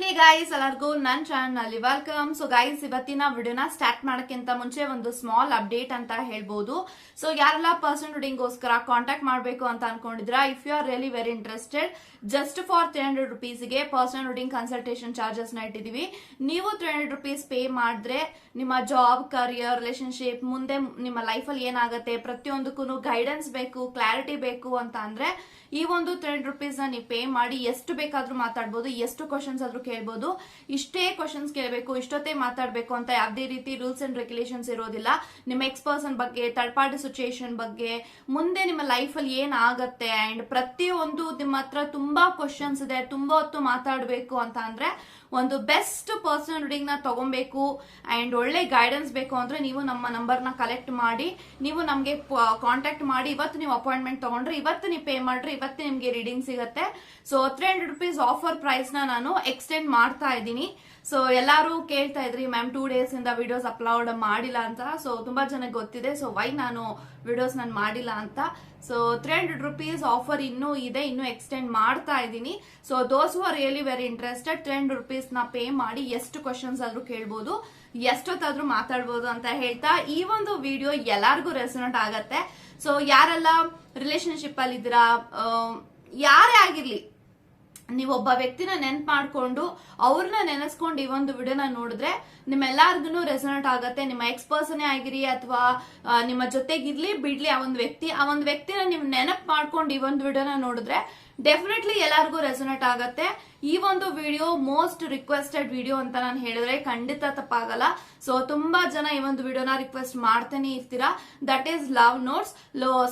Hey guys ಎಲ್ಲರಿಗೂ ನನ್ನ channel ಅಲ್ಲಿ ವೆಲ್ಕಮ್ ಸೊ ಗಾಯ್ಸ್ ಇವತ್ತಿನ ವಿಡಿಯೋನ ಸ್ಟಾರ್ಟ್ ಮಾಡೋಕ್ಕಿಂತ ಮುಂಚೆ ಒಂದು ಸ್ಮಾಲ್ ಅಪ್ಡೇಟ್ ಅಂತ ಹೇಳ್ಬೋದು. ಸೊ ಯಾರೆಲ್ಲ ಪರ್ಸನ್ ಗೋಸ್ಕರ ಕಾಂಟ್ಯಾಕ್ಟ್ ಮಾಡಬೇಕು ಅಂತ ಅನ್ಕೊಂಡಿದ್ರ if you are really very interested just for three hundred ರುಪೀಸ್ಗೆ personal reading consultation ಚಾರ್ಜಸ್ನ ಇಟ್ಟಿದೀವಿ ನೀವು ತ್ರೀ ಹಂಡ್ರೆಡ್ ರುಪೀಸ್ ಪೇ ಮಾಡಿದ್ರೆ ನಿಮ್ಮ ಜಾಬ್ ಕರಿಯರ್ ರಿಲೇಶನ್ಶಿಪ್ ಮುಂದೆ ನಿಮ್ಮ ಲೈಫಲ್ಲಿ ಏನಾಗುತ್ತೆ ಪ್ರತಿಯೊಂದಕ್ಕೂ ಗೈಡೆನ್ಸ್ ಬೇಕು ಕ್ಲಾರಿಟಿ ಬೇಕು ಅಂತ ಅಂದ್ರೆ ಈ ಒಂದು ತ್ರೀ ಹಂಡ್ರೆಡ್ ರುಪೀಸ್ ನೀವು ಪೇ ಮಾಡಿ ಎಷ್ಟು ಬೇಕಾದ್ರೂ ಮಾತಾಡ್ಬೋದು, ಎಷ್ಟು ಕ್ವಶನ್ಸ್ ಆದ್ರೂ ಕೇಳ್ಬೋದು. ಇಷ್ಟೇ ಕ್ವಶನ್ಸ್ ಕೇಳಬೇಕು, ಇಷ್ಟೊತ್ತೇ ಮಾತಾಡಬೇಕು ಅಂತ ಯಾವುದೇ ರೀತಿ ರೂಲ್ಸ್ ಅಂಡ್ ರೆಗ್ಯುಲೇಷನ್ಸ್ ಇರೋದಿಲ್ಲ. ನಿಮ್ಮ ಎಕ್ಸ್ ಪರ್ಸನ್ ಬಗ್ಗೆ ಥರ್ಡ್ ಪಾರ್ಟಿ ಸಿಚುಯೇಷನ್ ಬಗ್ಗೆ, ಮುಂದೆ ನಿಮ್ಮ ಲೈಫಲ್ಲಿ ಏನಾಗತ್ತೆ ಆ್ಯಂಡ್ ಪ್ರತಿಯೊಂದು ನಿಮ್ಮ ಹತ್ರ ತುಂಬಾ ಕ್ವಶನ್ಸ್ ಇದೆ, ತುಂಬಾ ಹೊತ್ತು ಮಾತಾಡಬೇಕು ಅಂತ ಅಂದ್ರೆ ಒಂದು ಬೆಸ್ಟ್ ಪರ್ಸನಲ್ ರೀಡಿಂಗ್ನ ತಗೊಬೇಕು ಅಂಡ್ ಒಳ್ಳೆ ಗೈಡೆನ್ಸ್ ಬೇಕು ಅಂದ್ರೆ ನೀವು ನಮ್ಮ ನಂಬರ್ನ ಕಲೆಕ್ಟ್ ಮಾಡಿ, ನೀವು ನಮಗೆ ಕಾಂಟ್ಯಾಕ್ಟ್ ಮಾಡಿ, ಇವತ್ತು ನೀವು ಅಪಾಯಿಂಟ್ಮೆಂಟ್ ತಗೊಂಡ್ರೆ ಇವತ್ತು ನೀವು ಪೇ ಮಾಡ್ರಿ ಇವತ್ತು ನಿಮ್ಗೆ ರೀಡಿಂಗ್ ಸಿಗುತ್ತೆ. So three hundred rupees offer ಪ್ರೈಸ್ನ ನಾನು ಎಕ್ಸ್ಟೆಂಡ್ ಮಾಡ್ತಾ ಇದ್ದೀನಿ. ಸೊ ಎಲ್ಲರೂ ಕೇಳ್ತಾ ಇದ್ರಿ ಮ್ಯಾಮ್ ಟೂ ಡೇಸ್ ಇಂದ ವಿಡಿಯೋಸ್ ಅಪ್ಲೋಡ್ ಮಾಡಿಲ್ಲ ಅಂತ. ಸೊ ತುಂಬಾ ಜನಕ್ಕೆ ಗೊತ್ತಿದೆ ಸೊ ವೈ ನಾನು ವಿಡಿಯೋಸ್ ನಾನು ಮಾಡಿಲ್ಲ ಅಂತ? So three hundred rupees offer ಇನ್ನೂ ಇದೆ, ಇನ್ನೂ ಎಕ್ಸ್ಟೆಂಡ್ ಮಾಡ್ತಾ ಇದ್ದೀನಿ. So those are really very interested three hundred ರುಪೀಸ್ನ pay ಮಾಡಿ ಎಷ್ಟು ಕ್ವಶನ್ಸ್ ಆದ್ರೂ ಕೇಳ್ಬೋದು, ಎಷ್ಟೊತ್ತಾದ್ರೂ ಮಾತಾಡ್ಬೋದು ಅಂತ ಹೇಳ್ತಾ ಈ ಒಂದು ವಿಡಿಯೋ ಎಲ್ಲಾರ್ಗೂ ರೆಸೊನೇಟ್ ಆಗತ್ತೆ. ಸೊ ಯಾರೆಲ್ಲ ರಿಲೇಶನ್ಶಿಪ್ ಅಲ್ಲಿ ಇದ್ದೀರಾ ಯಾರೇ ಆಗಿರ್ಲಿ ನೀವು ಒಬ್ಬ ವ್ಯಕ್ತಿನ ನೆನ್ಪ್ ಮಾಡ್ಕೊಂಡು ಅವ್ರನ್ನ ನೆನೆಸ್ಕೊಂಡು ಈ ಒಂದು ವಿಡಿಯೋನ ನೋಡಿದ್ರೆ ನಿಮ್ಮೆಲ್ಲಾರ್ಗು ರೆಸೊನೇಟ್ ಆಗತ್ತೆ. ನಿಮ್ಮ ಎಕ್ಸ್ ಪರ್ಸನೇ ಆಗಿರಿ ಅಥವಾ ನಿಮ್ಮ ಜೊತೆಗಿರ್ಲಿ, ಬಿಡ್ಲಿ ಆ ಒಂದು ವ್ಯಕ್ತಿ, ಆ ಒಂದು ವ್ಯಕ್ತಿನ ನೀವು ನೆನಪ್ ಮಾಡ್ಕೊಂಡು ಈ ಒಂದು ವಿಡಿಯೋನ ನೋಡಿದ್ರೆ ಡೆಫಿನೆಟ್ಲಿ ಎಲ್ಲರಿಗೂ ರೆಸೊನೇಟ್ ಆಗತ್ತೆ. ಈ ಒಂದು ವಿಡಿಯೋ ಮೋಸ್ಟ್ ರಿಕ್ವೆಸ್ಟೆಡ್ ವಿಡಿಯೋ ಅಂತ ನಾನು ಹೇಳಿದ್ರೆ ಖಂಡಿತ ತಪ್ಪಾಗಲ್ಲ. ಸೊ ತುಂಬಾ ಜನ ಈ ಒಂದು ವಿಡಿಯೋನ ರಿಕ್ವೆಸ್ಟ್ ಮಾಡ್ತಾನೆ ಇರ್ತೀರಾ? That is love notes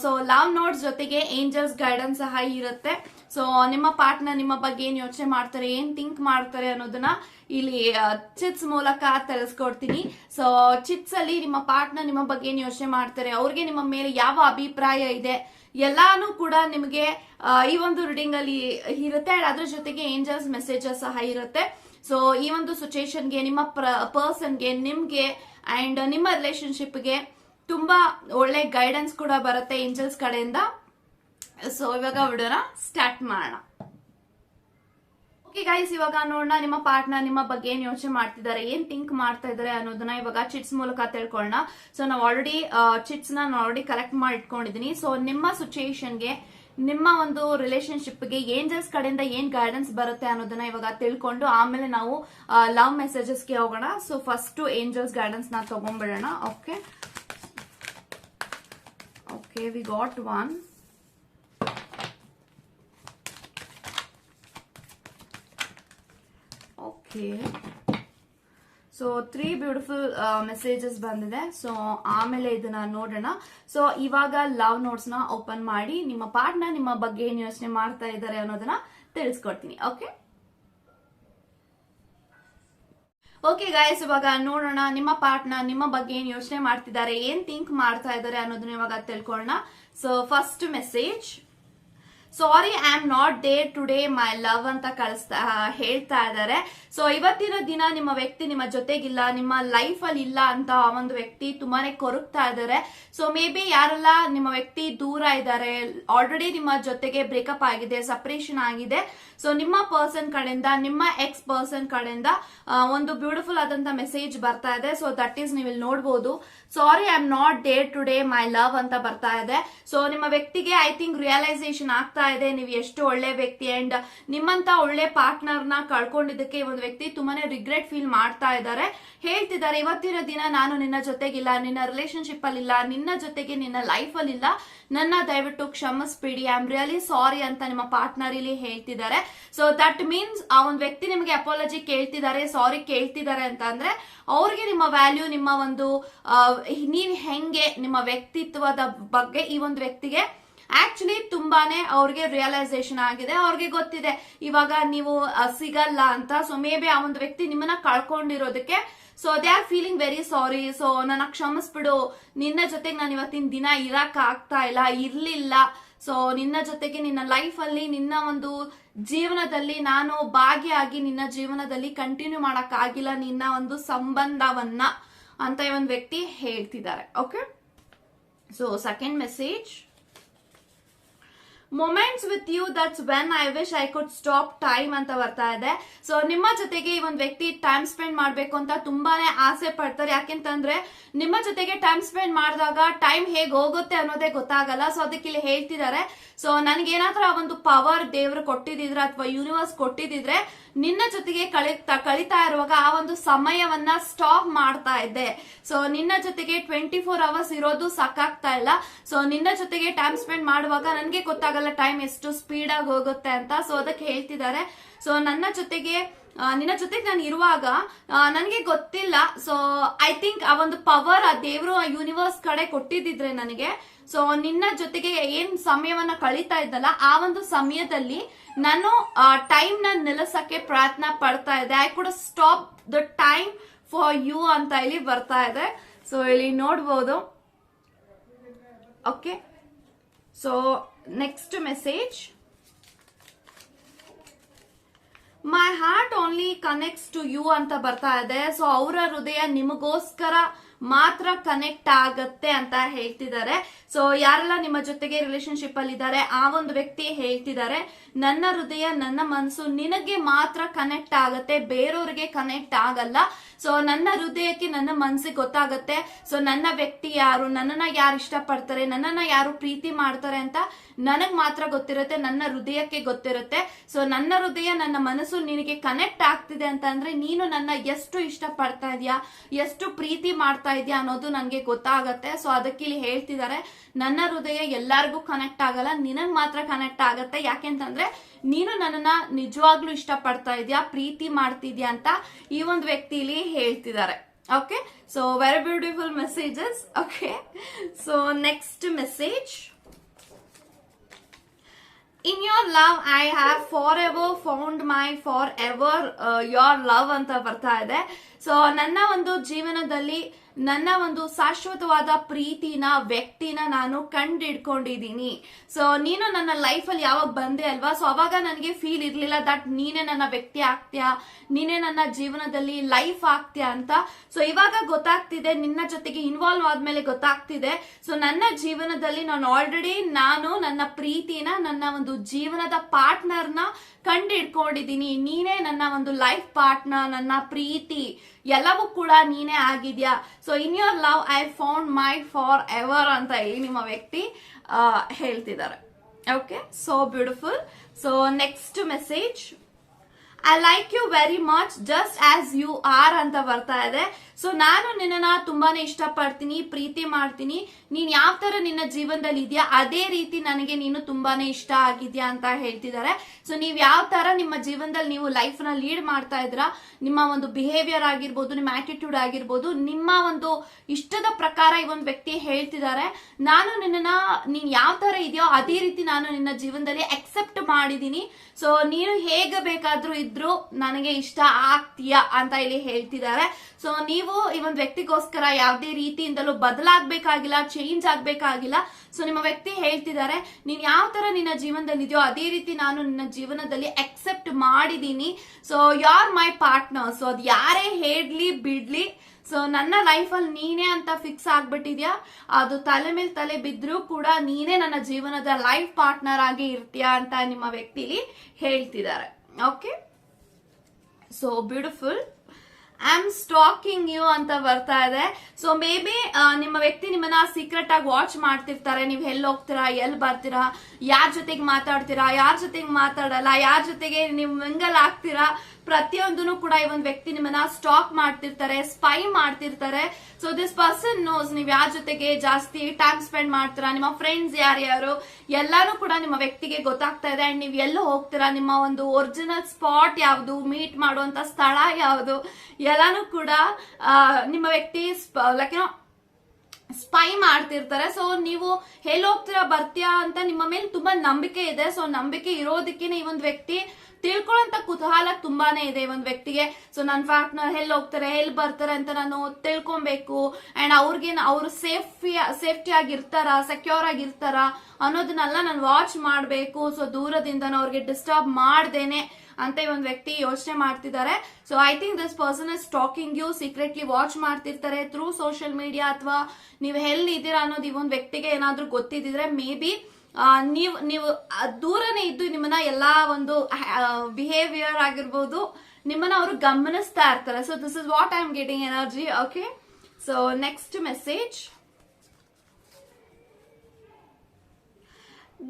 so love notes ಜೊತೆಗೆ ಏಂಜಲ್ಸ್ ಗೈಡೆನ್ಸ್ ಸಹ ಇರುತ್ತೆ. ಸೊ ನಿಮ್ಮ ಪಾರ್ಟ್ನರ್ ನಿಮ್ಮ ಬಗ್ಗೆ ಏನ್ ಯೋಚನೆ ಮಾಡ್ತಾರೆ, ಏನ್ ಥಿಂಕ್ ಮಾಡ್ತಾರೆ ಅನ್ನೋದನ್ನ ಇಲ್ಲಿ ಚಿಟ್ಸ್ ಮೂಲಕ ತಿಳಿಸ್ಕೊಡ್ತೀನಿ. ಸೊ ಚಿಟ್ಸ್ ಅಲ್ಲಿ ನಿಮ್ಮ ಪಾರ್ಟ್ನರ್ ನಿಮ್ಮ ಬಗ್ಗೆ ಏನ್ ಯೋಚನೆ ಮಾಡ್ತಾರೆ, ಅವ್ರಿಗೆ ನಿಮ್ಮ ಮೇಲೆ ಯಾವ ಅಭಿಪ್ರಾಯ ಇದೆ ಎಲ್ಲಾನು ಕೂಡ ನಿಮಗೆ ಈ ಒಂದು ರೀಡಿಂಗ್ ಅಲ್ಲಿ ಇರುತ್ತೆ ಅದರ ಜೊತೆಗೆ ಏಂಜಲ್ಸ್ ಮೆಸೇಜಸ್ ಸಹ ಇರುತ್ತೆ. ಸೊ ಈ ಒಂದು ಸಿಚುಯೇಷನ್ಗೆ ನಿಮ್ಮ ಪರ್ಸನ್ಗೆ ನಿಮ್ಗೆ ಅಂಡ್ ನಿಮ್ಮ ರಿಲೇಶನ್ಶಿಪ್ಗೆ ತುಂಬಾ ಒಳ್ಳೆ ಗೈಡೆನ್ಸ್ ಕೂಡ ಬರುತ್ತೆ ಏಂಜಲ್ಸ್ ಕಡೆಯಿಂದ. ಸೊ ಇವಾಗ ವಿಡಿಯೋನ ಸ್ಟಾರ್ಟ್ ಮಾಡೋಣ. ಗೈಸ್ ಇವಾಗ ನೋಡೋಣ ನಿಮ್ಮ ಪಾರ್ಟ್ನರ್ ನಿಮ್ಮ ಬಗ್ಗೆ ಏನ್ ಯೋಚನೆ ಮಾಡ್ತಿದ್ದಾರೆ, ಏನ್ ಥಿಂಕ್ ಮಾಡ್ತಾ ಇದಾರೆ ಅನ್ನೋದನ್ನ ಇವಾಗ ಚಿಟ್ಸ್ ಮೂಲಕ ತಿಳ್ಕೊಳ್ಳೋಣ. ಸೊ ನಾವು ಆಲ್ರೆಡಿ ಚಿಟ್ಸ್ನ ಆಲ್ರೆಡಿ ಕಲೆಕ್ಟ್ ಮಾಡಿ ಇಟ್ಕೊಂಡಿದೀನಿ ಸೊ ನಿಮ್ಮ ಸಿಚುಯೇಷನ್ಗೆ ನಿಮ್ಮ ಒಂದು ರಿಲೇಶನ್ಶಿಪ್ಗೆ ಏಂಜಲ್ಸ್ ಕಡೆಯಿಂದ ಏನ್ ಗೈಡೆನ್ಸ್ ಬರುತ್ತೆ ಅನ್ನೋದನ್ನ ಇವಾಗ ತಿಳ್ಕೊಂಡು ಆಮೇಲೆ ನಾವು ಲವ್ ಮೆಸೇಜಸ್ಗೆ ಹೋಗೋಣ. ಸೊ ಫಸ್ಟ್ ಏಂಜಲ್ಸ್ ಗೈಡೆನ್ಸ್ನ ತಗೊಂಡ್ಬಿಡೋಣ. Okay okay we got one okay so three beautiful messages ಬಂದಿದೆ. ಸೊ ಆಮೇಲೆ ಇದನ್ನ ನೋಡೋಣ. ಸೊ ಇವಾಗ ಲವ್ ನೋಟ್ಸ್ನ ಓಪನ್ ಮಾಡಿ ನಿಮ್ಮ ಪಾರ್ಟ್ನರ್ ನಿಮ್ಮ ಬಗ್ಗೆ ಏನ್ ಯೋಚನೆ ಮಾಡ್ತಾ ಇದ್ದಾರೆ ಅನ್ನೋದನ್ನ ತಿಳಿಸ್ಕೊಡ್ತೀನಿ. ಓಕೆ ಓಕೆ ಗಾಯಸ್ ಇವಾಗ ನೋಡೋಣ ನಿಮ್ಮ ಪಾರ್ಟ್ನ ನಿಮ್ಮ ಬಗ್ಗೆ ಏನ್ ಯೋಚನೆ ಮಾಡ್ತಿದ್ದಾರೆ, ಏನ್ ಥಿಂಕ್ ಮಾಡ್ತಾ ಇದ್ದಾರೆ ಅನ್ನೋದನ್ನ ಇವಾಗ ತಿಳ್ಕೊಳ್ಳೋಣ. So first message sorry I am not there today my love ಅಂತ ಕಳಿಸ್ತಾ ಹೇಳ್ತಾ ಇದ್ದಾರೆ. ಸೊ ಇವತ್ತಿನ ದಿನ ನಿಮ್ಮ ವ್ಯಕ್ತಿ ನಿಮ್ಮ ಜೊತೆಗಿಲ್ಲ, ನಿಮ್ಮ ಲೈಫ್ ಅಲ್ಲಿ ಇಲ್ಲ ಅಂತ ಆ ಒಂದು ವ್ಯಕ್ತಿ ತುಂಬಾನೇ ಕೊರಗ್ತಾ ಇದ್ದಾರೆ. ಸೊ ಮೇ ಬಿ ಯಾರೆಲ್ಲ ನಿಮ್ಮ ವ್ಯಕ್ತಿ ದೂರ ಇದ್ದಾರೆ ಆಲ್ರೆಡಿ ನಿಮ್ಮ ಜೊತೆಗೆ ಬ್ರೇಕಪ್ ಆಗಿದೆ ಸಪರೇಷನ್ ಆಗಿದೆ. ಸೊ ನಿಮ್ಮ ಪರ್ಸನ್ ಕಡೆಯಿಂದ, ನಿಮ್ಮ ಎಕ್ಸ್ ಪರ್ಸನ್ ಕಡೆಯಿಂದ ಒಂದು ಬ್ಯೂಟಿಫುಲ್ ಆದಂತ ಮೆಸೇಜ್ ಬರ್ತಾ ಇದೆ. ಸೊ ದಟ್ ಈಸ್ ನೀವು ಇಲ್ಲಿ ನೋಡಬಹುದು sorry I am not there today my love ಅಂತ ಬರ್ತಾ ಇದೆ. ಸೊ ನಿಮ್ಮ ವ್ಯಕ್ತಿಗೆ ಐ ಥಿಂಕ್ ರಿಯಲೈಸೇಷನ್ ಆಗ್ತಾ ಇದೆ. ನೀವು ಎಷ್ಟು ಒಳ್ಳೆ ವ್ಯಕ್ತಿ ಅಂಡ್ ನಿಮ್ಮಂತ ಒಳ್ಳೆ ಪಾರ್ಟ್ನರ್ನ ಕಳ್ಕೊಂಡಿದ್ದಕ್ಕೆ ಒಂದು ವ್ಯಕ್ತಿ ತುಂಬಾನೇ ರಿಗ್ರೆಟ್ ಫೀಲ್ ಮಾಡ್ತಾ ಇದ್ದಾರೆ. ಹೇಳ್ತಿದ್ದಾರೆ, ಇವತ್ತಿನ ದಿನ ನಾನು ನಿನ್ನ ಜೊತೆಗಿಲ್ಲ, ನಿನ್ನ ರಿಲೇಶನ್ಶಿಪ್ ಅಲ್ಲಿ ಇಲ್ಲ ನಿನ್ನ ಜೊತೆಗೆ ನಿನ್ನ ಲೈಫ್ ಅಲ್ಲಿ ಇಲ್ಲ ನನ್ನ ದಯವಿಟ್ಟು ಕ್ಷಮಿಸ್ಬಿಡಿ. ಐ ಆಮ್ ರಿಯಲಿ ಸಾರಿ ಅಂತ ನಿಮ್ಮ ಪಾರ್ಟ್ನರ್ ಇಲ್ಲಿ ಹೇಳ್ತಿದ್ದಾರೆ. ಸೊ ದಟ್ ಮೀನ್ಸ್ ಆ ಒಂದು ವ್ಯಕ್ತಿ ನಿಮಗೆ ಅಪಾಲಜಿ ಕೇಳ್ತಿದ್ದಾರೆ ಸಾರಿ ಕೇಳ್ತಿದ್ದಾರೆ ಅಂತ ಅಂದ್ರೆ, ಅವ್ರಿಗೆ ನಿಮ್ಮ ವ್ಯಾಲ್ಯೂ ನಿಮ್ಮ ಒಂದು ನೀವ್ ಹೆಂಗೆ ನಿಮ್ಮ ವ್ಯಕ್ತಿತ್ವದ ಬಗ್ಗೆ ಈ ಒಂದು ವ್ಯಕ್ತಿಗೆ ಆಕ್ಚುಲಿ ತುಂಬಾನೇ ಅವ್ರಿಗೆ ರಿಯಲೈಸೇಷನ್ ಆಗಿದೆ, ಅವ್ರಿಗೆ ಗೊತ್ತಿದೆ. ಇವಾಗ ನೀವು ಸಿಗಲ್ಲ ಅಂತ ಸೊ ಮೇ ಬಿ ಆ ಒಂದು ವ್ಯಕ್ತಿ ನಿಮ್ಮನ್ನ ಕಳ್ಕೊಂಡಿರೋದಕ್ಕೆ so they are feeling very sorry so ನನ್ನ ಕ್ಷಮಿಸ್ಬಿಡು, ನಿನ್ನ ಜೊತೆಗೆ ನಾನು ಇವತ್ತಿನ ದಿನ ಇರಕ್ ಆಗ್ತಾ ಇಲ್ಲ, ಇರ್ಲಿಲ್ಲ ಸೊ ನಿನ್ನ ಜೊತೆಗೆ ನಿನ್ನ ಲೈಫ್ ಅಲ್ಲಿ, ನಿನ್ನ ಒಂದು ಜೀವನದಲ್ಲಿ ನಾನು ಭಾಗಿಯಾಗಿ ನಿನ್ನ ಜೀವನದಲ್ಲಿ ಕಂಟಿನ್ಯೂ ಮಾಡಕ್ ಆಗಿಲ್ಲ ನಿನ್ನ ಒಂದು ಸಂಬಂಧವನ್ನ. ಅಂತ ಈ ಒಂದು ವ್ಯಕ್ತಿ ಹೇಳ್ತಿದ್ದಾರೆ. Okay so second message moments with you that's when I wish I could stop time ಅಂತ ಬರ್ತಾ ಇದೆ. ಸೊ ನಿಮ್ಮ ಜೊತೆಗೆ ಈ ಒಂದು ವ್ಯಕ್ತಿ ಟೈಮ್ ಸ್ಪೆಂಡ್ ಮಾಡಬೇಕು ಅಂತ ತುಂಬಾನೇ ಆಸೆ ಪಡ್ತಾರೆ. ಯಾಕೆಂತಂದ್ರೆ, ನಿಮ್ಮ ಜೊತೆಗೆ ಟೈಮ್ ಸ್ಪೆಂಡ್ ಮಾಡಿದಾಗ ಟೈಮ್ ಹೇಗೆ ಹೋಗುತ್ತೆ ಅನ್ನೋದೇ ಗೊತ್ತಾಗಲ್ಲ. ಸೊ ಅದಕ್ಕೆ ಇಲ್ಲಿ ಹೇಳ್ತಿದ್ದಾರೆ. ಸೊ ನನಗೆ ಏನಾದ್ರೂ ಆ ಒಂದು ಪವರ್ ದೇವರು ಕೊಟ್ಟಿದ್ರೆ ಅಥವಾ ಯೂನಿವರ್ಸ್ ಕೊಟ್ಟಿದ್ರೆ ನಿನ್ನ ಜೊತೆಗೆ ಕಳಿತಾ ಕಳಿತಾ ಇರುವಾಗ ಆ ಒಂದು ಸಮಯವನ್ನ ಸ್ಟಾಪ್ ಮಾಡ್ತಾ ಇದ್ದೆ. ಸೊ ನಿನ್ನ ಜೊತೆಗೆ ಟ್ವೆಂಟಿ ಫೋರ್ ಅವರ್ಸ್ ಇರೋದು ಸಾಕಾಗ್ತಾ ಇಲ್ಲ. ಸೊ ನಿನ್ನ ಜೊತೆಗೆ ಟೈಮ್ ಸ್ಪೆಂಡ್ ಮಾಡುವಾಗ ನನಗೆ ಗೊತ್ತಾಗಲ್ಲ ಟೈಮ್ ಎಷ್ಟು ಸ್ಪೀಡ್ ಆಗಿ ಹೋಗುತ್ತೆ ಅಂತ ಸೊ ಅದಕ್ಕೆ ಹೇಳ್ತಿದ್ದಾರೆ. ಸೊ ನನ್ನ ಜೊತೆಗೆ ನಿನ್ನ ಜೊತೆಗೆ ನಾನು ಇರುವಾಗ ನನಗೆ ಗೊತ್ತಿಲ್ಲ. ಸೊ ಐ ಥಿಂಕ್ ಆ ಒಂದು ಪವರ್ ಆ ದೇವರು ಆ ಯೂನಿವರ್ಸ್ ಕಡೆ ಕೊಟ್ಟಿದ್ದಿದ್ರೆ ನನಗೆ. ಸೊ ನಿನ್ನ ಜೊತೆಗೆ ಏನ್ ಸಮಯವನ್ನ ಕಳೀತಾ ಇದ್ದಲ್ಲ, ಆ ಒಂದು ಸಮಯದಲ್ಲಿ ನಾನು ಟೈಮ್ನ ನಿಲ್ಲಿಸಕ್ಕೆ ಪ್ರಯತ್ನ ಪಡ್ತಾ ಇದ್ದೆ. I could stop the time for you ಅಂತ ಇಲ್ಲಿ ಬರ್ತಾ ಇದೆ. ಸೊ ಇಲ್ಲಿ ನೋಡ್ಬೋದು. Okay so next message my heart only connects to you ಅಂತ ಬರ್ತಾ ಇದೆ. ಸೊ ಅವರ ಹೃದಯ ನಿಮಗೋಸ್ಕರ ಮಾತ್ರ ಕನೆಕ್ಟ್ ಆಗತ್ತೆ ಅಂತ ಹೇಳ್ತಿದ್ದಾರೆ. ಸೊ ಯಾರೆಲ್ಲ ನಿಮ್ಮ ಜೊತೆಗೆ ರಿಲೇಶನ್ಶಿಪ್ ಅಲ್ಲಿ ಇದ್ದಾರೆ ಆ ಒಂದು ವ್ಯಕ್ತಿ ಹೇಳ್ತಿದ್ದಾರೆ. ನನ್ನ ಹೃದಯ, ನನ್ನ ಮನಸ್ಸು ನಿನಗೆ ಮಾತ್ರ ಕನೆಕ್ಟ್ ಆಗತ್ತೆ. ಬೇರೆಯವ್ರಿಗೆ ಕನೆಕ್ಟ್ ಆಗಲ್ಲ. ಸೊ ನನ್ನ ಹೃದಯಕ್ಕೆ ನನ್ನ ಮನಸ್ಸಿಗೆ ಗೊತ್ತಾಗತ್ತೆ. ಸೊ ನನ್ನ ವ್ಯಕ್ತಿ ಯಾರು? ನನ್ನನ್ನ ಯಾರು ಇಷ್ಟಪಡ್ತಾರೆ? ನನ್ನನ್ನ ಯಾರು ಪ್ರೀತಿ ಮಾಡ್ತಾರೆ ಅಂತ ನನಗ್ ಮಾತ್ರ ಗೊತ್ತಿರುತ್ತೆ. ನನ್ನ ಹೃದಯಕ್ಕೆ ಗೊತ್ತಿರುತ್ತೆ. ಸೊ ನನ್ನ ಹೃದಯ, ನನ್ನ ಮನಸ್ಸು ನಿನಗೆ ಕನೆಕ್ಟ್ ಆಗ್ತಿದೆ ಅಂತ ಅಂದ್ರೆ ನೀನು ನನ್ನ ಎಷ್ಟು ಇಷ್ಟಪಡ್ತಾ ಇದೀಯಾ? ಎಷ್ಟು ಪ್ರೀತಿ ಮಾಡ್ತಾ ಇದೀಯಾ ಅನ್ನೋದು ನನಗೆ ಗೊತ್ತಾಗತ್ತೆ. ಸೊ ಅದಕ್ಕೆ ಇಲ್ಲಿ ಹೇಳ್ತಿದ್ದಾರೆ, ನನ್ನ ಹೃದಯ ಎಲ್ಲಾರ್ಗೂ ಕನೆಕ್ಟ್ ಆಗಲ್ಲ. ನಿನಗ್ ಮಾತ್ರ ಕನೆಕ್ಟ್ ಆಗತ್ತೆ. ಯಾಕೆಂತಂದ್ರೆ ನೀನು ನನ್ನನ್ನ ನಿಜವಾಗ್ಲೂ ಇಷ್ಟಪಡ್ತಾ ಇದೀಯಾ? ಪ್ರೀತಿ ಮಾಡ್ತಿದ್ಯಾ ಅಂತ ಈ ಒಂದು ವ್ಯಕ್ತಿ ಇಲ್ಲಿ ಹೇಳ್ತಿದ್ದಾರೆ. Okay so very beautiful messages okay so next message in your love I have forever found my forever your love ಅಂತ ಬರ್ತಾ ಇದೆ. ಸೊ ನನ್ನ ಒಂದು ಜೀವನದಲ್ಲಿ ನನ್ನ ಒಂದು ಶಾಶ್ವತವಾದ ಪ್ರೀತಿನ, ವ್ಯಕ್ತಿನ ನಾನು ಕಂಡಿಡ್ಕೊಂಡಿದ್ದೀನಿ. ಸೊ ನೀನು ನನ್ನ ಲೈಫಲ್ಲಿ ಯಾವಾಗ ಬಂದೆ ಅಲ್ವಾ? ಸೊ ಅವಾಗ ನನಗೆ ಫೀಲ್ ಇರಲಿಲ್ಲ ದಟ್ ನೀನೇ ನನ್ನ ವ್ಯಕ್ತಿ ಆಗ್ತೀಯಾ? ನೀನೇ ನನ್ನ ಜೀವನದಲ್ಲಿ ಲೈಫ್ ಆಗ್ತೀಯಾ ಅಂತ? ಸೊ ಇವಾಗ ಗೊತ್ತಾಗ್ತಿದೆ, ನಿನ್ನ ಜೊತೆಗೆ ಇನ್ವಾಲ್ವ್ ಆದ್ಮೇಲೆ ಗೊತ್ತಾಗ್ತಿದೆ. ಸೊ ನನ್ನ ಜೀವನದಲ್ಲಿ ನಾನು ಆಲ್ರೆಡಿ ನಾನು ನನ್ನ ಪ್ರೀತಿನ, ನನ್ನ ಒಂದು ಜೀವನದ ಪಾರ್ಟ್ನರ್ನ ಕಂಡಿಡ್ಕೊಂಡಿದ್ದೀನಿ. ನೀನೇ ನನ್ನ ಒಂದು ಲೈಫ್ ಪಾರ್ಟ್ನರ್ ನನ್ನ ಪ್ರೀತಿ. ಎಲ್ಲವೂ ಕೂಡ ನೀನೇ ಆಗಿದ್ಯಾ? So in your love I found my forever ಅಂತ ಹೇಳಿ ನಿಮ್ಮ ವ್ಯಕ್ತಿ ಹೇಳ್ತಿದ್ದಾರೆ. Okay so beautiful so next message I like you very much just as you are ಅಂತ ಬರ್ತಾ ಇದೆ. ಸೊ ನಾನು ನಿನ್ನ ತುಂಬಾನೇ ಇಷ್ಟಪಡ್ತೀನಿ, ಪ್ರೀತಿ ಮಾಡ್ತೀನಿ. ನೀನ್ ಯಾವ ತರ ನಿನ್ನ ಜೀವನದಲ್ಲಿ ಇದೆಯಾ, ಅದೇ ರೀತಿ ನನಗೆ ನೀನು ತುಂಬಾನೇ ಇಷ್ಟ ಆಗಿದ್ಯಾ ಅಂತ ಹೇಳ್ತಿದ್ದಾರೆ. ಸೊ ನೀವ್ ಯಾವ ತರ ನಿಮ್ಮ ಜೀವನದಲ್ಲಿ ನೀವು ಲೈಫ್ನ ಲೀಡ್ ಮಾಡ್ತಾ ಇದ್ರಾ, ನಿಮ್ಮ ಒಂದು ಬಿಹೇವಿಯರ್ ಆಗಿರ್ಬೋದು, ನಿಮ್ಮ ಆಟಿಟ್ಯೂಡ್ ಆಗಿರ್ಬೋದು, ನಿಮ್ಮ ಒಂದು ಇಷ್ಟದ ಪ್ರಕಾರ ಈ ಒಂದು ವ್ಯಕ್ತಿ ಹೇಳ್ತಿದ್ದಾರೆ. ನಾನು ನಿನ್ನ ನೀನ್ ಯಾವ ತರ ಇದೆಯೋ, ಅದೇ ರೀತಿ ನಾನು ನಿನ್ನ ಜೀವನದಲ್ಲಿ ಅಕ್ಸೆಪ್ಟ್ ಮಾಡಿದೀನಿ ಸೊ ನೀನು ಹೇಗೆ ಬೇಕಾದ್ರೂ ಇದ್ರು ನನಗೆ ಇಷ್ಟ ಆಗ್ತೀಯಾ ಅಂತ ಇಲ್ಲಿ ಹೇಳ್ತಿದ್ದಾರೆ. ಸೊ ನೀವು ಈ ಒಂದು ವ್ಯಕ್ತಿಗೋಸ್ಕರ ಯಾವುದೇ ರೀತಿಯಿಂದಲೂ ಬದಲಾಗಬೇಕಾಗಿಲ್ಲ ಚೇಂಜ್ ಆಗ್ಬೇಕಾಗಿಲ್ಲ. ಸೊ ನಿಮ್ಮ ವ್ಯಕ್ತಿ ಹೇಳ್ತಿದ್ದಾರೆ, ನೀನ್ ಯಾವ ತರ ನಿನ್ನ ಜೀವನದಲ್ಲಿ ಇದೆಯೋ ಅದೇ ರೀತಿ ನಾನು ನಿನ್ನ ಜೀವನದಲ್ಲಿ ಅಕ್ಸೆಪ್ಟ್ ಮಾಡಿದೀನಿ. So you are my partner so ಅದು ಯಾರೇ ಹೇಳ್ಲಿ, ಬಿಡ್ಲಿ. ಸೊ ನನ್ನ ಲೈಫಲ್ಲಿ ನೀನೇ ಅಂತ ಫಿಕ್ಸ್ ಆಗ್ಬಿಟ್ಟಿದ್ಯಾ? ಅದು ತಲೆ ಮೇಲೆ ತಲೆ ಬಿದ್ರೂ ಕೂಡ ನೀನೇ ನನ್ನ ಜೀವನದ ಲೈಫ್ ಪಾರ್ಟ್ನರ್ ಆಗಿ ಇರ್ತೀಯಾ ಅಂತ ನಿಮ್ಮ ವ್ಯಕ್ತಿಲಿ ಹೇಳ್ತಿದ್ದಾರೆ. Okay so beautiful I am stalking you ಅಂತ ಬರ್ತಾ ಇದೆ. ಸೊ ಮೇ ಬಿ ನಿಮ್ಮ ವ್ಯಕ್ತಿ ನಿಮ್ಮನ್ನ ಸೀಕ್ರೆಟ್ ಆಗಿ ವಾಚ್ ಮಾಡ್ತಿರ್ತಾರೆ. ನೀವು ಎಲ್ಲಿ ಹೋಗ್ತೀರಾ, ಎಲ್ಲಿ ಬರ್ತೀರಾ, ಯಾರ ಜೊತೆಗೆ ಮಾತಾಡ್ತೀರಾ, ಯಾರ ಜೊತೆಗೆ ಮಾತಾಡಲ್ಲ, ಯಾರ ಜೊತೆಗೆ ನೀವು ಮಿಂಗಲ್ ಆಗ್ತೀರಾ ಪ್ರತಿಯೊಂದನ್ನು ಕೂಡ ಈ ಒಂದು ವ್ಯಕ್ತಿ ನಿಮ್ಮನ್ನ ಸ್ಟಾಕ್ ಮಾಡ್ತಿರ್ತಾರೆ ಸ್ಪೈ ಮಾಡ್ತಿರ್ತಾರೆ. ಸೊ ದಿಸ್ ಪರ್ಸನ್ ನೋಸ್ ನೀವು ಯಾರ ಜೊತೆಗೆ ಜಾಸ್ತಿ ಟೈಮ್ ಸ್ಪೆಂಡ್ ಮಾಡ್ತೀರಾ, ನಿಮ್ಮ ಫ್ರೆಂಡ್ಸ್ ಯಾರ್ಯಾರು ಎಲ್ಲಾನು ಕೂಡ ನಿಮ್ಮ ವ್ಯಕ್ತಿಗೆ ಗೊತ್ತಾಗ್ತಾ ಇದೆ. ಅಂಡ್ ನೀವು ಎಲ್ಲೂ ಹೋಗ್ತೀರಾ, ನಿಮ್ಮ ಒಂದು ಒರಿಜಿನಲ್ ಸ್ಪಾಟ್ ಯಾವುದು ಮೀಟ್ ಮಾಡುವಂತ ಸ್ಥಳ ಯಾವುದು, ಎಲ್ಲಾನು ಕೂಡ ನಿಮ್ಮ ವ್ಯಕ್ತಿ ಲೈಕ್ ಏನೋ ಸ್ಪೈ ಮಾಡ್ತಿರ್ತಾರೆ. ಸೊ ನೀವು ಎಲ್ಲಿ ಹೋಗ್ತೀರಾ ಬರ್ತೀಯಾ ಅಂತ ನಿಮ್ಮ ಮೇಲೆ ತುಂಬಾ ನಂಬಿಕೆ ಇದೆ. ಸೊ ನಂಬಿಕೆ ಇರೋದಕ್ಕೇನೆ ಈ ಒಂದು ವ್ಯಕ್ತಿ ತಿಳ್ಕೊಳ್ಳೋಂತ ಕುತೂಹಲ ತುಂಬಾನೇ ಇದೆ ಈ ಒಂದು ವ್ಯಕ್ತಿಗೆ. ಸೊ ನನ್ನ ಪಾರ್ಟ್ನರ್ ಎಲ್ಲಿ ಹೋಗ್ತಾರೆ, ಎಲ್ಲಿ ಬರ್ತಾರೆ ಅಂತ ನಾನು ತಿಳ್ಕೊಬೇಕು. ಅಂಡ್ ಅವ್ರಿಗೆ ಅವರು ಸೇಫಿ ಸೇಫ್ಟಿ ಆಗಿರ್ತಾರ ಸೆಕ್ಯೂರ್ ಆಗಿರ್ತಾರ ಅನ್ನೋದನ್ನೆಲ್ಲ ನಾನು ವಾಚ್ ಮಾಡಬೇಕು. ಸೊ ದೂರದಿಂದ ಅವ್ರಿಗೆ ಡಿಸ್ಟರ್ಬ್ ಮಾಡ್ದೇನೆ. ಅಂತ ಈ ಒಂದು ವ್ಯಕ್ತಿ ಯೋಚನೆ ಮಾಡ್ತಿದ್ದಾರೆ. So I think this person is talking you secretly watch ಮಾಡ್ತಿರ್ತಾರೆ ಥ್ರೂ ಸೋಷಿಯಲ್ ಮೀಡಿಯಾ ಅಥವಾ ನೀವು ಎಲ್ಲಿ ಇದ್ದೀರಾ ಅನ್ನೋದು ಈ ಒಂದು ವ್ಯಕ್ತಿಗೆ ಏನಾದ್ರೂ ಗೊತ್ತಿದ್ರೆ ಮೇ ಬಿ ನೀವು ನೀವು ದೂರನೇ ಇದ್ದು ನಿಮ್ಮನ್ನ ಎಲ್ಲಾ ಒಂದು ಬಿಹೇವಿಯರ್ ಆಗಿರ್ಬೋದು ನಿಮ್ಮನ್ನ ಅವರು ಗಮನಿಸ್ತಾ ಇರ್ತಾರೆ. So this is what I am getting energy okay so next message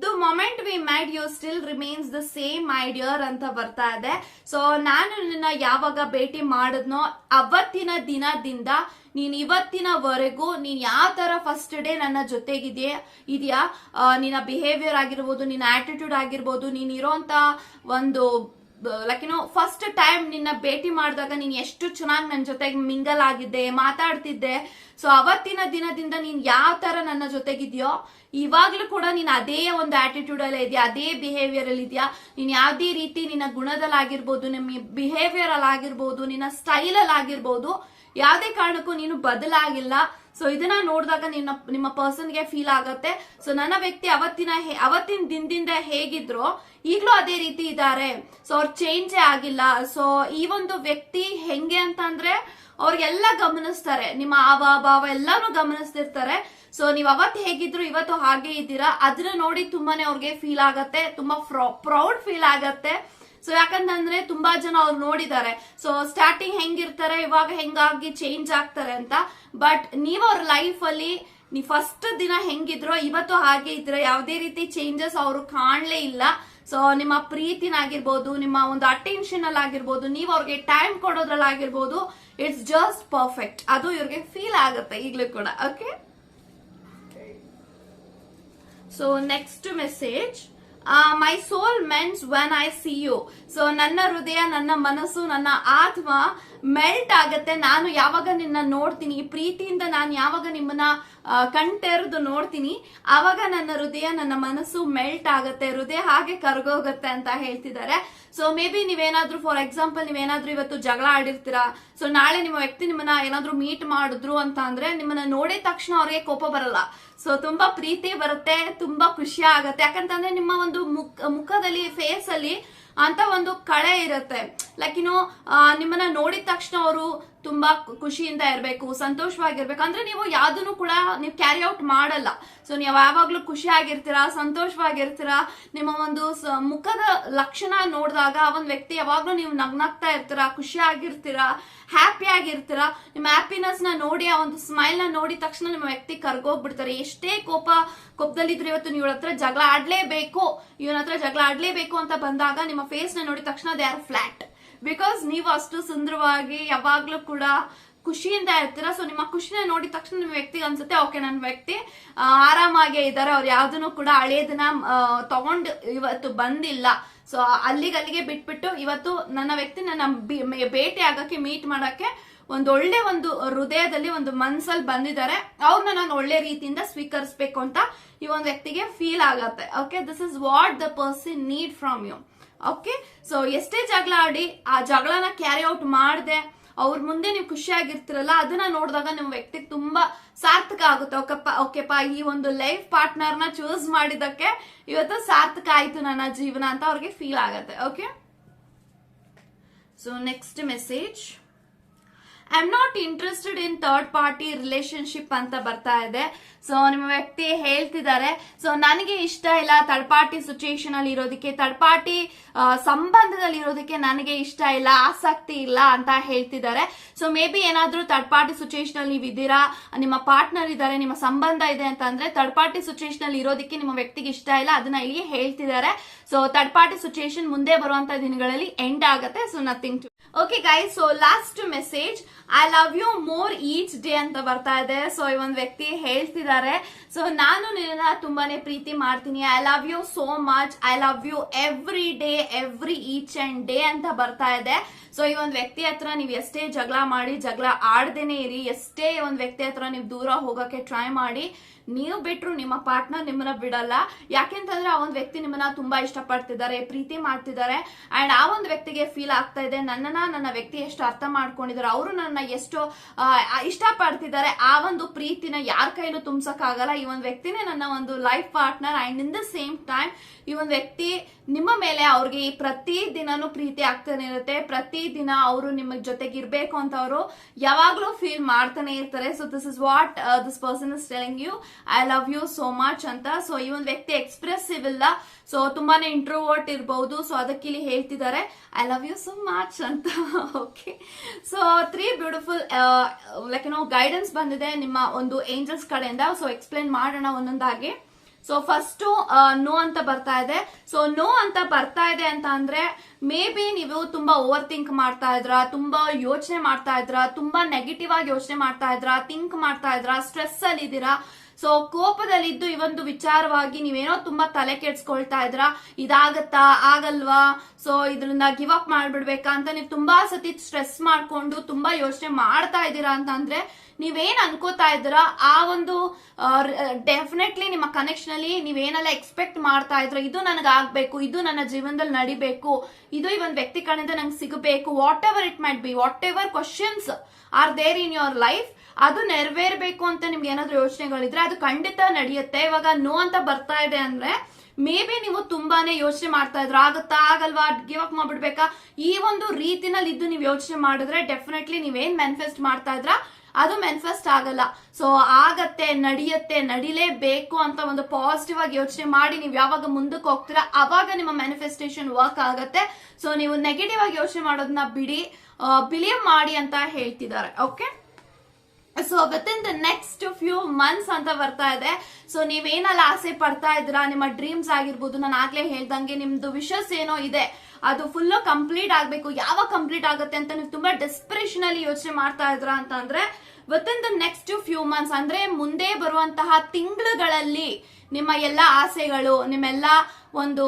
the moment we met you still remains the same idea ಅಂತ ಬರ್ತಾ ಇದೆ. ಸೊ ನಾನು ನಿನ್ನ ಯಾವಾಗ ಭೇಟಿ ಮಾಡಿದ್ನೋ ಅವತ್ತಿನ ದಿನದಿಂದ ನೀನ್ ಇವತ್ತಿನವರೆಗೂ ನೀನ್ ಯಾವ ತರ ಫಸ್ಟ್ ಡೇ ನನ್ನ ಜೊತೆಗಿದೆಯಾ, ಇದೆಯಾ? ನಿನ್ನ ಬಿಹೇವಿಯರ್ ಆಗಿರ್ಬೋದು, ನಿನ್ನ ಆಟಿಟ್ಯೂಡ್ ಆಗಿರ್ಬೋದು, ನೀನ್ ಇರೋಂತ ಒಂದು ಲೈಕ್ ನೋ ಫಸ್ಟ್ ಟೈಮ್ ನಿನ್ನ ಭೇಟಿ ಮಾಡಿದಾಗ ನೀನ್ ಎಷ್ಟು ಚೆನ್ನಾಗಿ ನನ್ನ ಜೊತೆಗೆ ಮಿಂಗಲ್ ಆಗಿದ್ದೆ, ಮಾತಾಡ್ತಿದ್ದೆ. ಸೊ ಅವತ್ತಿನ ದಿನದಿಂದ ನೀನ್ ಯಾವ ತರ ನನ್ನ ಜೊತೆಗಿದ್ಯೋ, ಇವಾಗ್ಲೂ ಕೂಡ ನೀನ್ ಅದೇ ಒಂದು ಆಟಿಟ್ಯೂಡ್ ಅಲ್ಲೇ ಇದೆಯಾ, ಅದೇ ಬಿಹೇವಿಯರ್ ಅಲ್ಲಿ ಇದೆಯಾ. ನೀನ್ ಯಾವ್ದೇ ರೀತಿ ನಿನ್ನ ಗುಣದಲ್ಲಾಗಿರ್ಬೋದು ನಿಮ್ಮ ಬಿಹೇವಿಯರ್ ಅಲ್ಲಿ ಆಗಿರ್ಬೋದು ನಿನ್ನ ಸ್ಟೈಲ್ ಅಲ್ಲಿ ಆಗಿರ್ಬೋದು ಯಾವ್ದೇ ಕಾರಣಕ್ಕೂ ನೀನು ಬದಲಾಗಿಲ್ಲ. ಸೊ ಇದನ್ನ ನೋಡಿದಾಗ ನಿನ್ನ, ನಿಮ್ಮ ಪರ್ಸನ್ಗೆ ಫೀಲ್ ಆಗತ್ತೆ. ಸೊ ನನ್ನ ವ್ಯಕ್ತಿ ಅವತ್ತಿನ ಅವತ್ತಿನ ದಿನದಿಂದ ಹೇಗಿದ್ರು ಈಗಲೂ ಅದೇ ರೀತಿ ಇದ್ದಾರೆ. ಸೊ ಅವ್ರು ಚೇಂಜೇ ಆಗಿಲ್ಲ. ಸೊ ಈ ಒಂದು ವ್ಯಕ್ತಿ ಹೆಂಗೆ ಅಂತಂದ್ರೆ ಅವ್ರಿಗೆಲ್ಲ ಗಮನಿಸ್ತಾರೆ. ನಿಮ್ಮ ಆವ ಭಾವ ಎಲ್ಲಾನು ಗಮನಿಸ್ತಿರ್ತಾರೆ. ಸೊ ನೀವ್ ಅವತ್ತು ಹೇಗಿದ್ರು ಇವತ್ತು ಹಾಗೆ ಇದ್ದೀರಾ. ಅದನ್ನ ನೋಡಿ ತುಂಬಾನೇ ಅವ್ರಿಗೆ ಫೀಲ್ ಆಗತ್ತೆ. ತುಂಬಾ ಪ್ರೌಡ್ ಫೀಲ್ ಆಗತ್ತೆ. ಸೊ ಯಾಕಂತಂದ್ರೆ ತುಂಬಾ ಜನ ಅವ್ರು ನೋಡಿದ್ದಾರೆ. ಸೊ ಸ್ಟಾರ್ಟಿಂಗ್ ಹೆಂಗಿರ್ತಾರೆ, ಇವಾಗ ಹೆಂಗಾಗಿ ಚೇಂಜ್ ಆಗ್ತಾರೆ ಅಂತ. ಬಟ್ ನೀವು ಅವ್ರ ಲೈಫ್ ಅಲ್ಲಿ, ನೀ ಫಸ್ಟ್ ದಿನ ಹೆಂಗಿದ್ರೋ, ಇವತ್ತು ಹಾಗೆ ಇದ್ರೆ ಯಾವುದೇ ರೀತಿ ಚೇಂಜಸ್ ಅವರು ಕಾಣಲೇ ಇಲ್ಲ. ಸೊ ನಿಮ್ಮ ಪ್ರೀತಿನಾಗಿರ್ಬೋದು, ನಿಮ್ಮ ಒಂದು ಅಟೆನ್ಷನ್ ಅಲ್ಲಿ ಆಗಿರ್ಬೋದು ನೀವು ಅವ್ರಿಗೆ ಟೈಮ್ ಕೊಡೋದ್ರಲ್ಲಿ ಆಗಿರ್ಬೋದು ಇಟ್ಸ್ ಜಸ್ಟ್ ಪರ್ಫೆಕ್ಟ್ ಅದು ಇವ್ರಿಗೆ ಫೀಲ್ ಆಗುತ್ತೆ ಈಗಲೂ ಕೂಡ okay so next message my soul melts when I see you so ನನ್ನ ಹೃದಯ, ನನ್ನ ಮನಸ್ಸು, ನನ್ನ ಆತ್ಮ ಮೆಲ್ಟ್ ಆಗತ್ತೆ. ನಾನು ಯಾವಾಗ ನಿನ್ನ ನೋಡ್ತೀನಿ? ಈ ಪ್ರೀತಿಯಿಂದ ನಾನು ಯಾವಾಗ ನಿಮ್ಮನ್ನ ಕಣ್ತೆರೆದು ನೋಡ್ತೀನಿ? ಆವಾಗ ನನ್ನ ಹೃದಯ, ನನ್ನ ಮನಸ್ಸು ಮೆಲ್ಟ್ ಆಗತ್ತೆ. ಹೃದಯ ಹಾಗೆ ಕರ್ಗೋಗತ್ತೆ ಅಂತ ಹೇಳ್ತಿದ್ದಾರೆ. ಸೊ ಮೇ ಬಿ ನೀವೇನಾದ್ರೂ ಫಾರ್ ಎಕ್ಸಾಂಪಲ್ ನೀವೇನಾದ್ರೂ ಇವತ್ತು ಜಗಳ ಆಡಿರ್ತೀರಾ? ಸೊ ನಾಳೆ ನಿಮ್ಮ ವ್ಯಕ್ತಿ ನಿಮ್ಮನ್ನ ಏನಾದ್ರೂ ಮೀಟ್ ಮಾಡಿದ್ರು ಅಂತ ಅಂದ್ರೆ ನಿಮ್ಮನ್ನ ನೋಡಿದ ತಕ್ಷಣ ಅವ್ರಿಗೆ ಕೋಪ ಬರಲ್ಲ. ಸೊ ತುಂಬಾ ಪ್ರೀತಿ ಬರುತ್ತೆ, ತುಂಬಾ ಖುಷಿ ಆಗತ್ತೆ. ಯಾಕಂತಂದ್ರೆ ನಿಮ್ಮ ಒಂದು ಮುಖ, ಮುಖದಲ್ಲಿ ಫೇಸ್ ಅಲ್ಲಿ ಅಂತ ಒಂದು ಕಳೆ ಇರುತ್ತೆ. ಲೈಕ್ ಇನ್ನು ನಿಮ್ಮನ್ನ ನೋಡಿದ ತಕ್ಷಣ ಅವರು ತುಂಬಾ ಖುಷಿಯಿಂದ ಇರಬೇಕು, ಸಂತೋಷವಾಗಿರ್ಬೇಕು. ಅಂದ್ರೆ ನೀವು ಯಾವ್ದನ್ನು ಕೂಡ ನೀವು ಕ್ಯಾರಿ ಔಟ್ ಮಾಡಲ್ಲ. ಸೊ ನೀವು ಯಾವಾಗ್ಲೂ ಖುಷಿಯಾಗಿರ್ತೀರಾ ಸಂತೋಷವಾಗಿರ್ತೀರಾ, ನಿಮ್ಮ ಒಂದು ಮುಖದ ಲಕ್ಷಣ ನೋಡಿದಾಗ ಆ ಒಂದು ವ್ಯಕ್ತಿ ಯಾವಾಗ್ಲೂ ನೀವು ನಗ್ನಾಗ್ತಾ ಇರ್ತೀರಾ ಖುಷಿಯಾಗಿರ್ತೀರಾ ಹ್ಯಾಪಿ ಆಗಿರ್ತೀರಾ, ನಿಮ್ಮ ಹ್ಯಾಪಿನೆಸ್ನ ನೋಡಿ, ಆ ಒಂದು ಸ್ಮೈಲ್ನ ನೋಡಿದ ತಕ್ಷಣ ನಿಮ್ಮ ವ್ಯಕ್ತಿ ಕರ್ಗೋಗ್ಬಿಡ್ತಾರೆ. ಎಷ್ಟೇ ಕೋಪ, ಕೋಪದಲ್ಲಿದ್ರೆ ಇವತ್ತು ನೀವು ಹತ್ರ ಜಗಳ ಆಡ್ಲೇಬೇಕು. ಇವನ ಹತ್ರ ಜಗಳ ಆಡ್ಲೇಬೇಕು ಅಂತ ಬಂದಾಗ ನಿಮ್ಮ ಫೇಸ್ನ ನೋಡಿದ ತಕ್ಷಣ ದೇ ಆರ್ ಫ್ಲಾಟ್ ಬಿಕಾಸ್ ನೀವು ಅಷ್ಟು ಸುಂದರವಾಗಿ ಯಾವಾಗ್ಲೂ ಕೂಡ ಖುಷಿಯಿಂದ ಇರ್ತೀರಾ? ಸೊ ನಿಮ್ಮ ಖುಷಿನ ನೋಡಿದ ತಕ್ಷಣ ನಿಮ್ಮ ವ್ಯಕ್ತಿ ಅನ್ಸುತ್ತೆ ಓಕೆ ನನ್ನ ವ್ಯಕ್ತಿ ಆರಾಮಾಗೇ ಇದ್ದಾರೆ ಅವ್ರು ಯಾವ್ದನ್ನು ಕೂಡ ಹಳೇದನ್ನ ತಗೊಂಡು ಇವತ್ತು ಬಂದಿಲ್ಲ. ಸೊ ಅಲ್ಲಿಗೆ ಅಲ್ಲಿಗೆ ಬಿಟ್ಬಿಟ್ಟು ಇವತ್ತು ನನ್ನ ವ್ಯಕ್ತಿ ನನ್ನ ಭೇಟಿ ಆಗಕ್ಕೆ ಮೀಟ್ ಮಾಡಕ್ಕೆ ಒಂದು ಒಳ್ಳೆ ಒಂದು ಹೃದಯದಲ್ಲಿ ಒಂದು ಮನ್ಸಲ್ಲಿ ಬಂದಿದ್ದಾರೆ. ಅವ್ರನ್ನ ನಾನು ಒಳ್ಳೆ ರೀತಿಯಿಂದ ಸ್ವೀಕರಿಸ್ಬೇಕು ಅಂತ ಈ ಒಂದು ವ್ಯಕ್ತಿಗೆ ಫೀಲ್ ಆಗತ್ತೆ. Okay this is what the person need from you okay so ಎಷ್ಟೇ ಜಗಳ ಆಡಿ ಆ ಜಗಳನ ಕ್ಯಾರಿ ಔಟ್ ಮಾಡದೆ, ಅವ್ರ ಮುಂದೆ ನೀವು ಖುಷಿಯಾಗಿರ್ತಿರಲ್ಲ, ಅದನ್ನ ನೋಡಿದಾಗ ನಿಮ್ಮ ವ್ಯಕ್ತಿಗೆ ತುಂಬಾ ಸಾರ್ಥಕ ಆಗುತ್ತೆ. ಓಕೆಪ್ಪ ಓಕೆಪ್ಪ, ಈ ಒಂದು ಲೈಫ್ ಪಾರ್ಟ್ನರ್ನ ಚೂಸ್ ಮಾಡಿದಕ್ಕೆ ಇವತ್ತು ಸಾರ್ಥಕ ಆಯ್ತು ನನ್ನ ಜೀವನ ಅಂತ ಅವ್ರಿಗೆ ಫೀಲ್ ಆಗತ್ತೆ. Okay so next message I am not interested in third party relationship ಅಂತ ಬರ್ತಾ ಇದೆ. ಸೊ ನಿಮ್ಮ ವ್ಯಕ್ತಿ ಹೇಳ್ತಿದ್ದಾರೆ. ಸೊ ನನಗೆ ಇಷ್ಟ ಇಲ್ಲ ಥರ್ಡ್ ಪಾರ್ಟಿ ಸಿಚುಯೇಷನ್ ಅಲ್ಲಿ ಇರೋದಕ್ಕೆ. ಥರ್ಡ್ ಪಾರ್ಟಿ ಸಂಬಂಧದಲ್ಲಿ ಇರೋದಕ್ಕೆ ನನಗೆ ಇಷ್ಟ ಇಲ್ಲ, ಆಸಕ್ತಿ ಇಲ್ಲ ಅಂತ ಹೇಳ್ತಿದ್ದಾರೆ. ಸೊ ಮೇ ಬಿ ಏನಾದ್ರೂ ಥರ್ಡ್ ಪಾರ್ಟಿ ಸಿಚುಯೇಷನ್ ಅಲ್ಲಿ ನೀವು ಇದ್ದೀರಾ, ನಿಮ್ಮ ಪಾರ್ಟ್ನರ್ ಇದ್ದಾರೆ, ನಿಮ್ಮ ಸಂಬಂಧ ಇದೆ ಅಂತ ಅಂದ್ರೆ ಥರ್ಡ್ ಪಾರ್ಟಿ ಸಿಚುಯೇಷನ್ ಅಲ್ಲಿ ಇರೋದಕ್ಕೆ ನಿಮ್ಮ ವ್ಯಕ್ತಿಗೆ ಇಷ್ಟ ಇಲ್ಲ, ಅದನ್ನ ಇಲ್ಲಿ ಹೇಳ್ತಿದ್ದಾರೆ. ಸೊ ಥರ್ಡ್ ಪಾರ್ಟಿ ಸಿಚುಯೇಷನ್ ಮುಂದೆ ಬರುವಂತ ದಿನಗಳಲ್ಲಿ ಎಂಡ್ ಆಗುತ್ತೆ. So nothing to okay guys so last message I love you more each day ಅಂತ ಬರ್ತಾ ಇದೆ. ಸೊ ಈ ಒಂದು ವ್ಯಕ್ತಿ ಹೇಳ್ತಿದ್ದಾರೆ. ಸೊ ನಾನು ನಿನ್ನ ತುಂಬಾನೇ ಪ್ರೀತಿ ಮಾಡ್ತೀನಿ. I love you so much I love you every day every each and day ಅಂತ ಬರ್ತಾ ಇದೆ. ಸೊ ಈ ಒಂದು ವ್ಯಕ್ತಿ ಹತ್ರ ನೀವು ಎಷ್ಟೇ ಜಗಳ ಮಾಡಿ, ಜಗಳ ಆಡ್ದೇನೆ ಇರಿ. ಎಷ್ಟೇ ಒಂದು ವ್ಯಕ್ತಿ ಹತ್ರ ನೀವು ದೂರ ಹೋಗಕ್ಕೆ ಟ್ರೈ ಮಾಡಿ. ನೀವು ಬಿಟ್ರು ನಿಮ್ಮ ಪಾರ್ಟ್ನರ್ ನಿಮ್ಮನ್ನ ಬಿಡಲ್ಲ. ಯಾಕೆಂತಂದ್ರೆ ಆ ಒಂದು ವ್ಯಕ್ತಿ ನಿಮ್ಮನ್ನ ತುಂಬಾ ಇಷ್ಟಪಡ್ತಿದ್ದಾರೆ, ಪ್ರೀತಿ ಮಾಡ್ತಿದ್ದಾರೆ. ಅಂಡ್ ಆ ಒಂದು ವ್ಯಕ್ತಿಗೆ ಫೀಲ್ ಆಗ್ತಾ ಇದೆ, ನನ್ನನ್ನ ನನ್ನ ವ್ಯಕ್ತಿ ಎಷ್ಟು ಅರ್ಥ ಮಾಡ್ಕೊಂಡಿದ್ದಾರೆ, ಅವರು ನನ್ನ ಎಷ್ಟು ಇಷ್ಟಪಡ್ತಿದ್ದಾರೆ, ಆ ಒಂದು ಪ್ರೀತಿನ ಯಾರ ಕೈಲೂ ತುಂಬಸಕ್ ಆಗಲ್ಲ ಈ ಒಂದು ವ್ಯಕ್ತಿನೇ ನನ್ನ ಒಂದು life partner and in the same time ಈ ಒಂದು ವ್ಯಕ್ತಿ ನಿಮ್ಮ ಮೇಲೆ ಅವ್ರಿಗೆ ಪ್ರತಿ ದಿನನೂ ಪ್ರೀತಿ ಆಗ್ತಾನೆ ಇರುತ್ತೆ. ಪ್ರತಿ ದಿನ ಅವರು ನಿಮ್ಮ ಜೊತೆಗೆ ಇರ್ಬೇಕು ಅಂತ ಅವರು ಯಾವಾಗ್ಲೂ ಫೀಲ್ ಮಾಡ್ತಾನೆ ಇರ್ತಾರೆ. So this is what this person is telling you I love you so much ಅಂತ. ಸೊ ಈ ಒಂದು ವ್ಯಕ್ತಿ ಎಕ್ಸ್ಪ್ರೆಸಿವ್ ಇಲ್ಲ. ಸೊ ತುಂಬಾನೇ ಇಂಟ್ರೋವರ್ಟ್ ಇರಬಹುದು ಸೊ ಅದಕ್ಕೆ ಇಲ್ಲಿ ಹೇಳ್ತಿದ್ದಾರೆ I love you so much ಅಂತ. Okay so three beautiful like no guidance ಬಂದಿದೆ ನಿಮ್ಮ ಒಂದು ಏಂಜಲ್ಸ್ ಕಡೆಯಿಂದ. ಸೊ ಎಕ್ಸ್ಪ್ಲೇನ್ ಮಾಡೋಣ ಒಂದೊಂದಾಗಿ. ಸೊ ಫಸ್ಟ್ ನೋ ಅಂತ ಬರ್ತಾ ಇದೆ. ಸೊ ನೋ ಅಂತ ಬರ್ತಾ ಇದೆ ಅಂತ ಅಂದ್ರೆ ಮೇ ಬಿ ನೀವು ತುಂಬಾ ಓವರ್ ಥಿಂಕ್ ಮಾಡ್ತಾ ಇದ್ರ, ತುಂಬಾ ಯೋಚನೆ ಮಾಡ್ತಾ ಇದ್ರ, ತುಂಬಾ ನೆಗೆಟಿವ್ ಆಗಿ ಯೋಚನೆ ಮಾಡ್ತಾ ಇದ್ರ ಥಿಂಕ್ ಮಾಡ್ತಾ ಇದ್ರ ಸ್ಟ್ರೆಸ್ ಅಲ್ಲಿ ಇದ್ದೀರಾ ಸೊ ಕೋಪದಲ್ಲಿದ್ದು ಈ ಒಂದು ವಿಚಾರವಾಗಿ ನೀವೇನೋ ತುಂಬಾ ತಲೆ ಕೆಡ್ಸ್ಕೊಳ್ತಾ ಇದ್ರ? ಇದಾಗತ್ತಾ? ಆಗಲ್ವಾ? ಸೊ ಇದರಿಂದ ಗಿವ್ ಅಪ್ ಮಾಡ್ಬಿಡ್ಬೇಕಾ ಅಂತ ನೀವು ತುಂಬಾ ಸತಿ ಸ್ಟ್ರೆಸ್ ಮಾಡ್ಕೊಂಡು ತುಂಬಾ ಯೋಚನೆ ಮಾಡ್ತಾ ಇದ್ದೀರಾ ಅಂತ ಅಂದ್ರೆ ನೀವೇನ್ ಅನ್ಕೋತಾ ಇದ್ದೀರಾ? ಆ ಒಂದು ಡೆಫಿನೆಟ್ಲಿ ನಿಮ್ಮ ಕನೆಕ್ಷನ್ ಅಲ್ಲಿ ನೀವೇನೆಲ್ಲ ಎಕ್ಸ್ಪೆಕ್ಟ್ ಮಾಡ್ತಾ ಇದ್ರ? ಇದು ನನಗೆ ಆಗ್ಬೇಕು, ಇದು ನನ್ನ ಜೀವನದಲ್ಲಿ ನಡಿಬೇಕು, ಇದು ಈ ಒಂದು ವ್ಯಕ್ತಿ ಕಡೆಯಿಂದ ನಂಗೆ ಸಿಗಬೇಕು whatever it might be whatever questions are there in your life ಅದು ನೆರವೇರ್ಬೇಕು ಅಂತ ನಿಮ್ಗೆ ಏನಾದ್ರು ಯೋಚನೆಗಳಿದ್ರೆ ಅದು ಖಂಡಿತ ನಡೆಯುತ್ತೆ. ಇವಾಗ ನೋ ಅಂತ ಬರ್ತಾ ಇದೆ ಅಂದ್ರೆ ಮೇ ಬಿ ನೀವು ತುಂಬಾನೇ ಯೋಚನೆ ಮಾಡ್ತಾ ಇದ್ರ. ಆಗುತ್ತಾ? ಆಗಲ್ವಾ? ಗಿವ್ ಅಪ್ ಮಾಡ್ಬಿಡ್ಬೇಕಾ? ಈ ಒಂದು ರೀತಿನಲ್ಲಿ ಇದ್ದು ನೀವು ಯೋಚನೆ ಮಾಡಿದ್ರೆ ಡೆಫಿನೆಟ್ಲಿ ನೀವೇನ್ ಮ್ಯಾನಿಫೆಸ್ಟ್ ಮಾಡ್ತಾ ಇದ್ರ? ಅದು ಮ್ಯಾನಿಫೆಸ್ಟ್ ಆಗಲ್ಲ. ಸೊ ಆಗತ್ತೆ, ನಡೆಯುತ್ತೆ, ನಡಿಲೇಬೇಕು ಅಂತ ಒಂದು ಪಾಸಿಟಿವ್ ಆಗಿ ಯೋಚನೆ ಮಾಡಿ ನೀವು ಯಾವಾಗ ಮುಂದಕ್ಕೆ ಹೋಗ್ತೀರಾ, ಅವಾಗ ನಿಮ್ಮ ಮ್ಯಾನಿಫೆಸ್ಟೇಷನ್ ವರ್ಕ್ ಆಗತ್ತೆ. ಸೊ ನೀವು ನೆಗೆಟಿವ್ ಆಗಿ ಯೋಚನೆ ಮಾಡೋದನ್ನ ಬಿಡಿ ಬಿಲೀವ್ ಮಾಡಿ ಅಂತ ಹೇಳ್ತಿದ್ದಾರೆ. Okay so with in the next few months ಅಂತ ಬರ್ತಾ ಇದೆ. ಸೊ ನೀವೇನೆಲ್ಲ ಆಸೆ ಪಡ್ತಾ ಇದ್ದೀರಾ? ನಿಮ್ಮ ಡ್ರೀಮ್ಸ್ ಆಗಿರ್ಬೋದು, ನಾನು ಆಗ್ಲೇ ಹೇಳ್ದಂಗೆ ನಿಮ್ದು ವಿಷಸ್ ಏನೋ ಇದೆ. ಅದು ಫುಲ್ ಕಂಪ್ಲೀಟ್ ಆಗ್ಬೇಕು. ಯಾವಾಗ ಕಂಪ್ಲೀಟ್ ಆಗುತ್ತೆ ಅಂತ ನೀವು ತುಂಬಾ ಡೆಸ್ಪಿರೇಷನ್ ಅಲ್ಲಿ ಯೋಚನೆ ಮಾಡ್ತಾ ಇದ್ರ ಅಂತ ಅಂದ್ರೆ with the next few months ಅಂದ್ರೆ ಮುಂದೆ ಬರುವಂತಹ ತಿಂಗಳುಗಳಲ್ಲಿ ನಿಮ್ಮ ಎಲ್ಲ ಆಸೆಗಳು, ನಿಮ್ಮೆಲ್ಲ ಒಂದು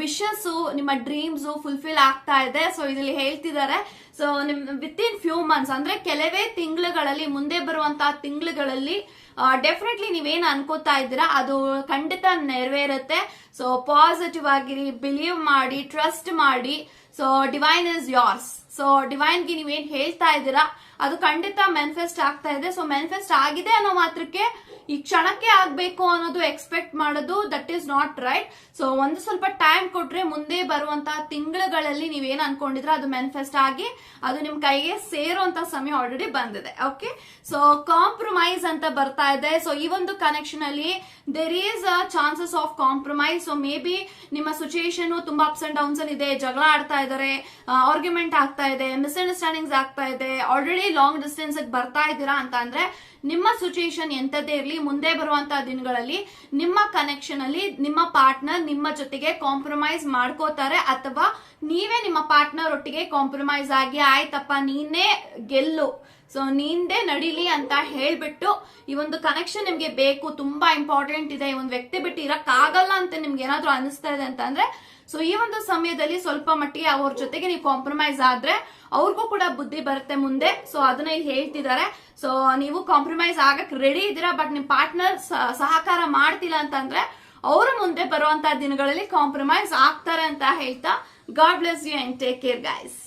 ವಿಶಸ್ ನಿಮ್ಮ ಡ್ರೀಮ್ಸ್ ಫುಲ್ಫಿಲ್ ಆಗ್ತಾ ಇದೆ. ಸೊ ಇದರಲ್ಲಿ ಹೇಳ್ತಿದ್ದಾರೆ. ಸೊ ನಿಮ್ ವಿತ್ ಇನ್ ಫ್ಯೂ ಮಂತ್ಸ್ ಅಂದ್ರೆ ಕೆಲವೇ ತಿಂಗಳುಗಳಲ್ಲಿ, ಮುಂದೆ ಬರುವಂತಹ ತಿಂಗಳುಗಳಲ್ಲಿ ಡೆಫಿನೆಟ್ಲಿ ನೀವೇನು ಅನ್ಕೋತಾ ಇದ್ದೀರಾ, ಅದು ಖಂಡಿತ ನೆರವೇರುತ್ತೆ. ಸೊ ಪಾಸಿಟಿವ್ ಆಗಿರಿ ಬಿಲೀವ್ ಮಾಡಿ ಟ್ರಸ್ಟ್ ಮಾಡಿ so divine is yours so ಡಿವೈನ್ಗೆ ನೀವೇನ್ ಹೇಳ್ತಾ ಇದ್ದೀರಾ? ಅದು ಖಂಡಿತ ಮ್ಯಾನಿಫೆಸ್ಟ್ ಆಗ್ತಾ ಇದೆ. ಸೊ ಮ್ಯಾನಿಫೆಸ್ಟ್ ಆಗಿದೆ ಅನ್ನೋ ಮಾತ್ರಕ್ಕೆ ಈ ಕ್ಷಣಕ್ಕೆ ಆಗ್ಬೇಕು ಅನ್ನೋದು ಎಕ್ಸ್ಪೆಕ್ಟ್ ಮಾಡೋದು that is not right so ಒಂದು ಸ್ವಲ್ಪ ಟೈಮ್ ಕೊಟ್ರೆ ಮುಂದೆ ಬರುವಂತಹ ತಿಂಗಳುಗಳಲ್ಲಿ ನೀವೇನ್ ಅನ್ಕೊಂಡಿದ್ರ ಅದು ಮ್ಯಾನಿಫೆಸ್ಟ್ ಆಗಿ, ಅದು ನಿಮ್ ಕೈಗೆ ಸೇರುವಂತ ಸಮಯ ಆಲ್ರೆಡಿ ಬಂದಿದೆ. ಓಕೆ ಸೊ ಕಾಂಪ್ರಮೈಸ್ ಅಂತ ಬರ್ತಾ ಇದೆ. ಸೊ ಈ ಒಂದು ಕನೆಕ್ಷನ್ ಅಲ್ಲಿ there is chances of compromise so maybe ನಿಮ್ಮ ಸಿಚುಯೇಷನ್ ತುಂಬಾ ಅಪ್ಸ್ ಅಂಡ್ ಡೌನ್ಸ್ ಅಲ್ಲಿ ಇದೆ, ಜಗಳ ಆಡ್ತಾ ಇದಾರೆ ಆರ್ಗ್ಯುಮೆಂಟ್ ಆಗ್ತಾ ಇದೆ ಮಿಸ್ಅಂಡರ್ಸ್ಟ್ಯಾಂಡಿಂಗ್ಸ್ ಆಗ್ತಾ ಇದೆ ಆಲ್ರೆಡಿ ಲಾಂಗ್ ಡಿಸ್ಟೆನ್ಸ್ ಬರ್ತಾ ಇದ್ದೀರಾ ಅಂತ ಅಂದ್ರೆ ನಿಮ್ಮ ಸಿಚುಯೇಷನ್ ಎಂತದೇ ಇರಲಿ, ಮುಂದೆ ಬರುವಂತಹ ದಿನಗಳಲ್ಲಿ ನಿಮ್ಮ ಕನೆಕ್ಷನ್ ಅಲ್ಲಿ ನಿಮ್ಮ ಪಾರ್ಟ್ನರ್ ನಿಮ್ಮ ಜೊತೆಗೆ ಕಾಂಪ್ರಮೈಸ್ ಮಾಡ್ಕೋತಾರೆ ಅಥವಾ ನೀವೇ ನಿಮ್ಮ ಪಾರ್ಟ್ನರ್ ಒಟ್ಟಿಗೆ ಕಾಂಪ್ರಮೈಸ್ ಆಗಿ, ಆಯ್ತಪ್ಪ, ನೀನೇ ಗೆಲ್ಲು ಸೊ ನಿಂದೆ ನಡೀಲಿ ಅಂತ ಹೇಳ್ಬಿಟ್ಟು ಈ ಒಂದು ಕನೆಕ್ಷನ್ ನಿಮ್ಗೆ ಬೇಕು, ತುಂಬಾ ಇಂಪಾರ್ಟೆಂಟ್ ಇದೆ. ಈ ಒಂದು ವ್ಯಕ್ತಿ ಬಿಟ್ಟು ಇರಕ್ಕಾಗಲ್ಲ ಅಂತ ನಿಮ್ಗೆ ಏನಾದ್ರೂ ಅನಿಸ್ತಾ ಇದೆ ಅಂತಂದ್ರೆ ಸೊ ಈ ಒಂದು ಸಮಯದಲ್ಲಿ ಸ್ವಲ್ಪ ಮಟ್ಟಿಗೆ ಅವ್ರ ಜೊತೆಗೆ ನೀವು ಕಾಂಪ್ರಮೈಸ್ ಆದ್ರೆ ಅವ್ರಿಗೂ ಕೂಡ ಬುದ್ಧಿ ಬರುತ್ತೆ ಮುಂದೆ. ಸೊ ಅದನ್ನ ಇಲ್ಲಿ ಹೇಳ್ತಿದ್ದಾರೆ. ಸೊ ನೀವು ಕಾಂಪ್ರಮೈಸ್ ಆಗಕ್ ರೆಡಿ ಇದ್ದೀರಾ ಬಟ್ ನಿಮ್ ಪಾರ್ಟ್ನರ್ ಸಹಕಾರ ಮಾಡ್ತಿಲ್ಲ ಅಂತಂದ್ರೆ, ಅವರು ಮುಂದೆ ಬರುವಂತಹ ದಿನಗಳಲ್ಲಿ ಕಾಂಪ್ರಮೈಸ್ ಆಗ್ತಾರೆ ಅಂತ ಹೇಳ್ತಾ God bless you and take care guys